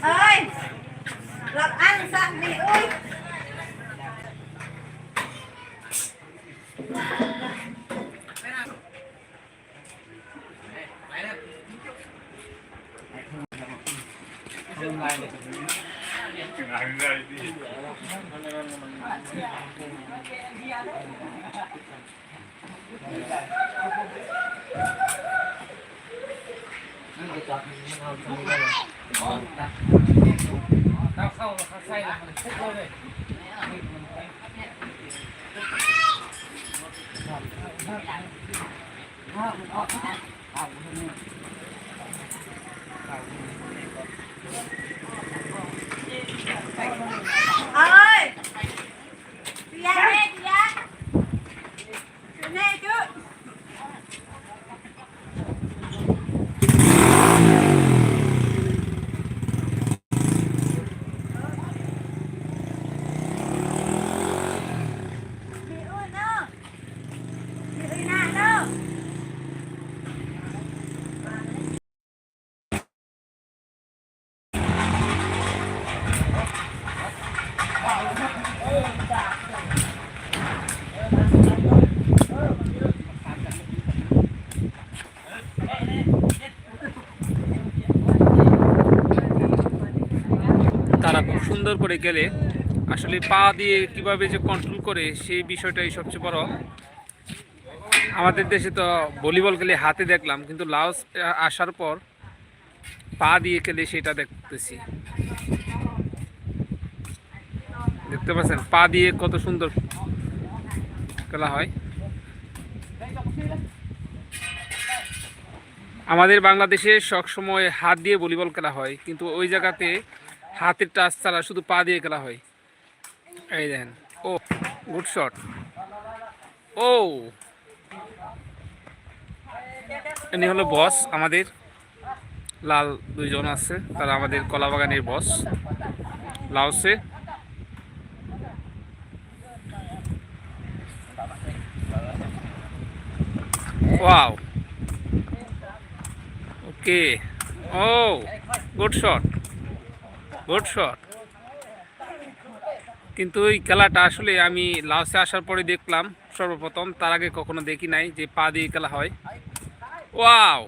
ơi lộc ăn sẵn đi ơi Thank you. จับมันเอาตรงนี้ไดเลยถ้าเข้าเข้าใส่แล้วมันทุบเราเลยถ้ามันออกนะเอาตรงนี้ไป সুন্দর করে গেলে আসলে পা দিয়ে কীভাবে যে কন্ট্রোল করে সেই বিষয়টাই সবচেয়ে বড়। আমাদের দেশে তো ভলিবল খেলে হাতে দেখলাম কিন্তু আহ, আসার পর পা দিয়ে খেলে সেটা দেখতেছি। দেখতে পাচ্ছেন পা দিয়ে কত সুন্দর খেলা হয়। আমাদের বাংলাদেশে সবসময় হাত দিয়ে ভলিবল খেলা হয় কিন্তু ওই জায়গাতে হাতের টাচ ছাড়া শুধু পা দিয়ে খেলা হয়। এই দেখেন, ও গুড শট ও। ইনি হলো বস আমাদের। লাল দুইজন আছে, তারা আমাদের কলাবাগানের boss লাউসে। Wow okay oh good shot good shot কিন্তু ওই খেলাটা আসলে আমি লাউসে আসার পরে দেখলাম সর্বপ্রথম তার আগে কখনো দেখি নাই যে পা দিয়ে খেলা হয়। Wow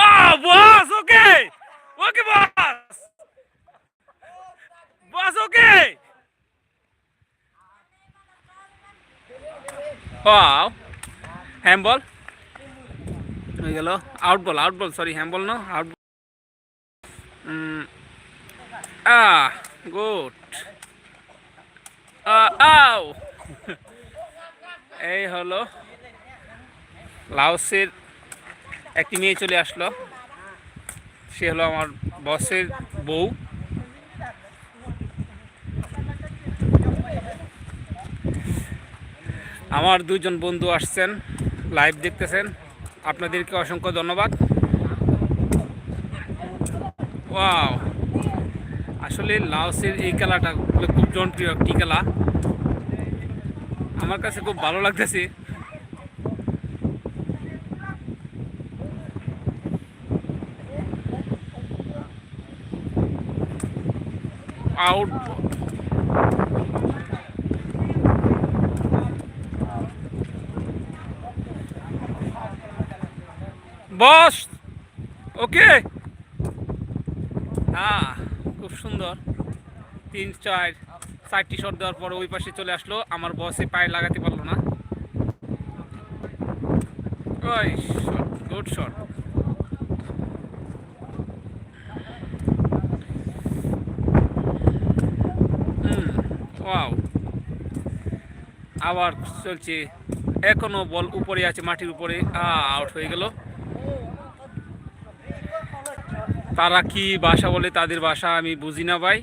oh boss okay okay boss boss okay wow handball হয়ে গেল। Out ball out ball sorry handball না আউট আহ গুড আও এই হলো লাওসের একটি মেয়ে চলে আসলো। সে হলো আমার বসের বউ। আমার দুজন বন্ধু আসছেন লাইভ দেখতেছেন। আপনাদেরকে অসংখ্য ধন্যবাদ। ওয়াও আসলে লাওসের এই খেলাটা খুব জনপ্রিয় একটি খেলা। আমার কাছে খুব ভালো লাগতেছে। আউট বস ওকে হ্যাঁ খুব সুন্দর। তিন, চার, চারটি শট দেওয়ার পর ওই পাশে চলে আসলো। আমার বসে পায়ে লাগাতে পারল না। ওই গুড শট ওয়াও আবার চলছে। এখনও বল উপরে আছে, মাটির উপরে। আউট হয়ে গেল। তারা কি ভাষা বলে তাদের ভাষা আমি বুঝি না ভাই।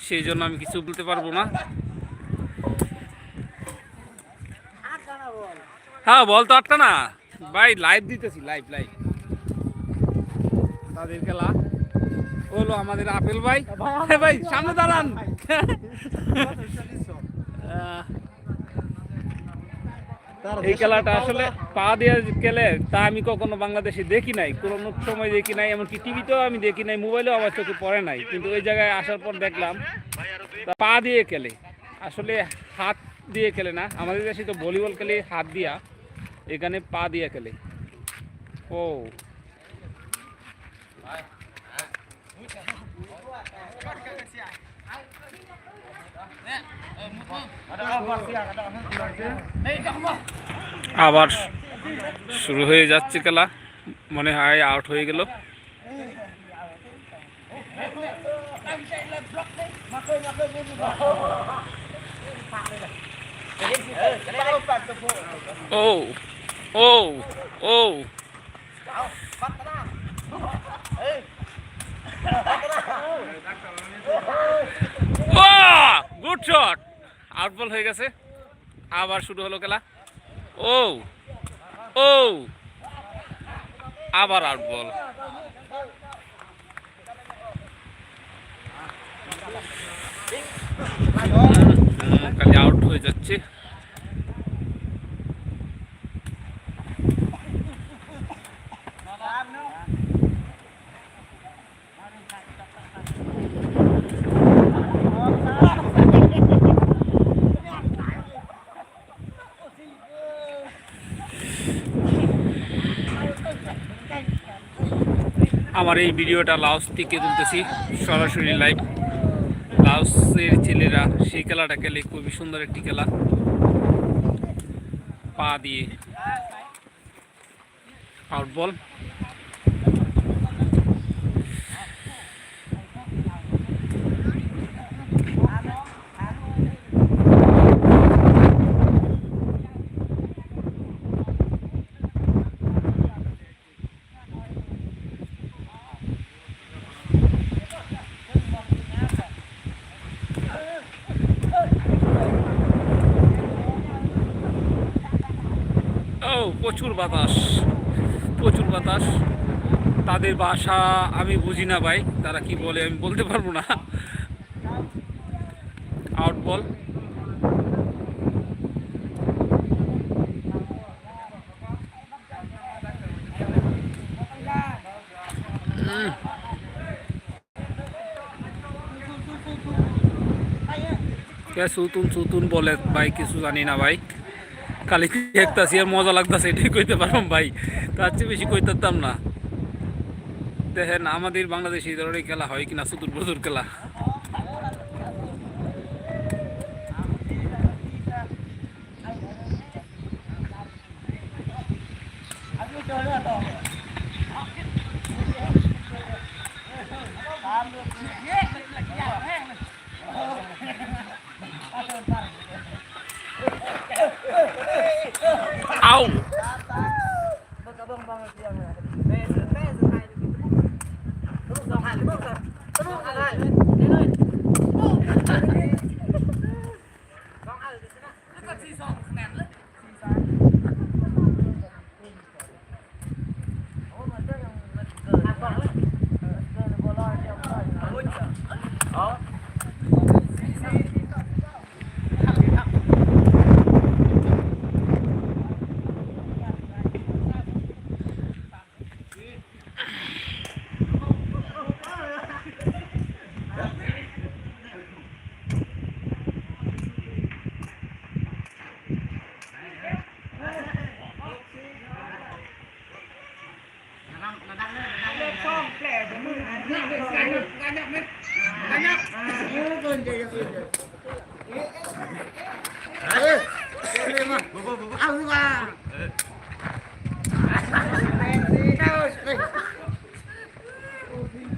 সেই জন্য আমি কিছু বলতে পারব না। হ্যাঁ বল তো আটটা না। ভাই লাইভ দিতেছি লাইভ লাইভ তাদের খেলা। হলো আমাদের আপেল ভাই। হ্যাঁ ভাই সামনে দাঁড়ান। এই খেলাটা আসলে পা দেওয়া খেলে তা আমি কখনো বাংলাদেশে দেখি নাই। কোনো সময় দেখি নাই এমনকি টিভিতেও আমি দেখি নাই মোবাইলেও আমার চোখে পড়ে নাই। কিন্তু ওই জায়গায় আসার পর দেখলাম পা দিয়ে খেলে। আসলে হাত দিয়ে খেলে না আমাদের দেশে তো ভলিবল খেলে হাত দিয়া এখানে পা দিয়ে খেলে। ও। আবার শুরু হয়ে যাচ্ছে খেলা। মনে হয় আউট হয়ে গেল। Oh oh oh. Good shot out ball হয়ে গেছে। আবার শুরু হলো খেলা। ও ও আবার আউট বল খালি আউট হয়ে যাচ্ছে। আমার এই ভিডিওটা লাউস থেকে তুলতেছি। সরাসরি লাইভ লাউসের ছেলেরা সেই খেলাটা খেলে, খুবই সুন্দর একটি খেলা। পা দিয়ে। আউট বল ও প্রচুর বাতাস প্রচুর বাতাস। তাদের ভাষা আমি বুঝি না ভাই, তারা কি বলে আমি বলতে পারব না। আউট বল। সুতুন সুতুন বলে ভাই, কিছু জানি না ভাই। খালি দেখতেছি, আর মজা লাগতাছে, এটাই কইতে পারলাম ভাই। তার চেয়ে বেশি কইতাম না। দেখেন, আমাদের বাংলাদেশে এই ধরনের খেলা হয় কিনা চতুর বছর খেলা।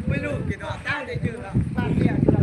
ไม่รู้กี่ดอกตั้งแต่ชื่อแล้วบานเรียก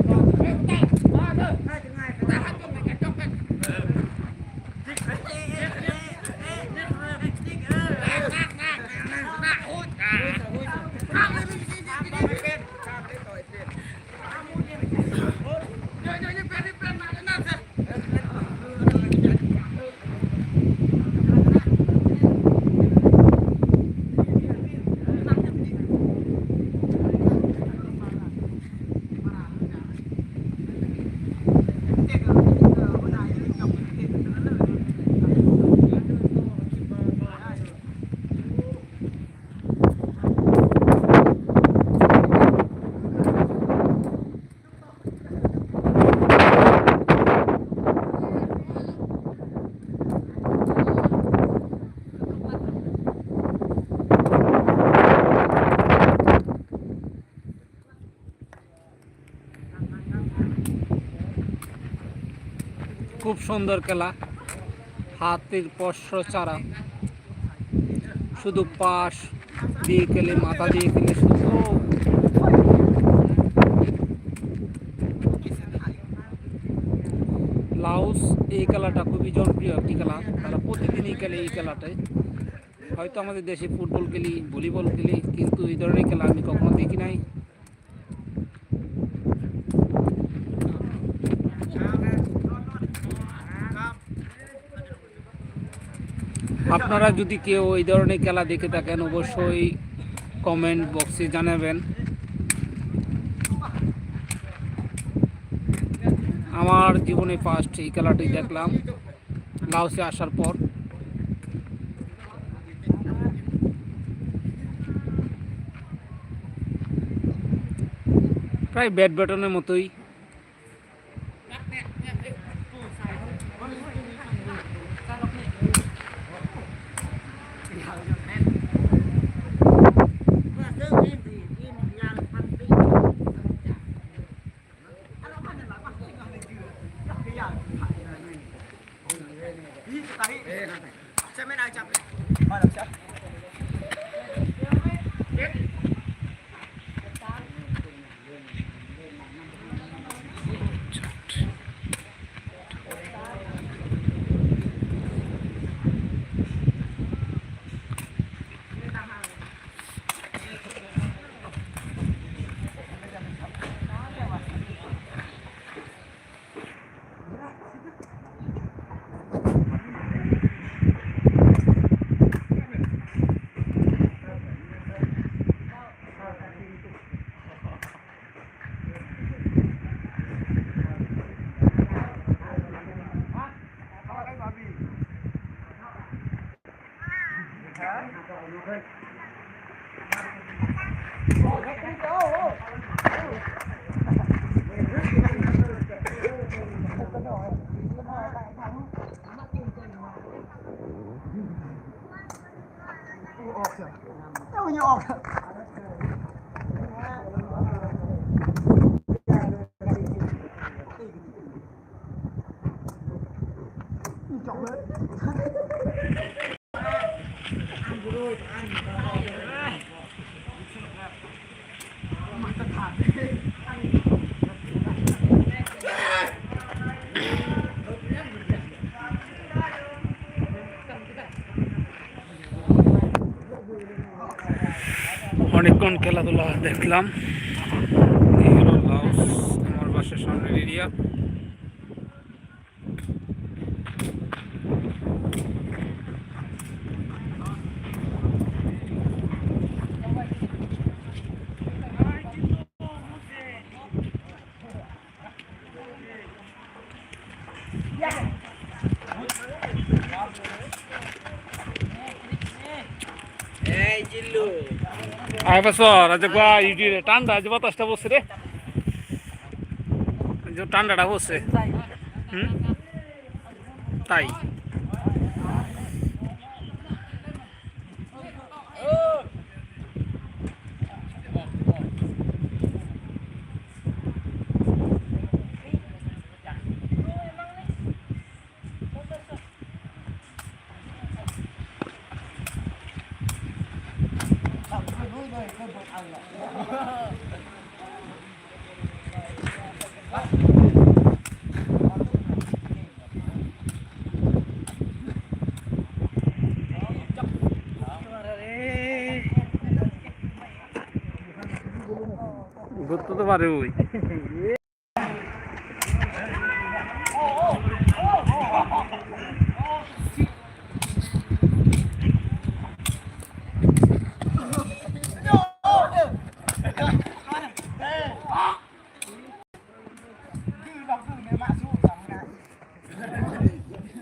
খুব সুন্দর খেলা। হাতের পশ্র চারা। শুধু পাশ দিয়ে খেলে, মাথা দিয়ে খেলে শুধু। লাউস, এই খেলাটা খুবই জনপ্রিয় একটি খেলা। তারা প্রতিদিনই খেলে এই খেলাটায় হয়তো আমাদের দেশে ফুটবল খেলি, ভলিবল খেলি, কিন্তু এই ধরনের খেলা আমি কখনো দেখি নাই। আপনারা যদি কেউ এই ধরনের খেলা দেখে থাকেন, অবশ্যই কমেন্ট বক্সে জানাবেন। আমার জীবনে ফার্স্ট এই খেলাটি দেখলাম, লাউসে আসার পর। প্রায় ব্যাট ব্যাটনের মতোই। Xem bên này chậm. Ba đập chậm. অনেকক্ষণ খেলাধুলা দেখলাম এই খেলাধুলা লাউস আমার বাসার সামনের এরিয়া আয় বছর আজ বা ইউটিউবে ঠান্ডা আজ বাতাসটা বসে রে যে ঠান্ডাটা বসছে হুম? তাই। ঘুরতে তো পারে ওই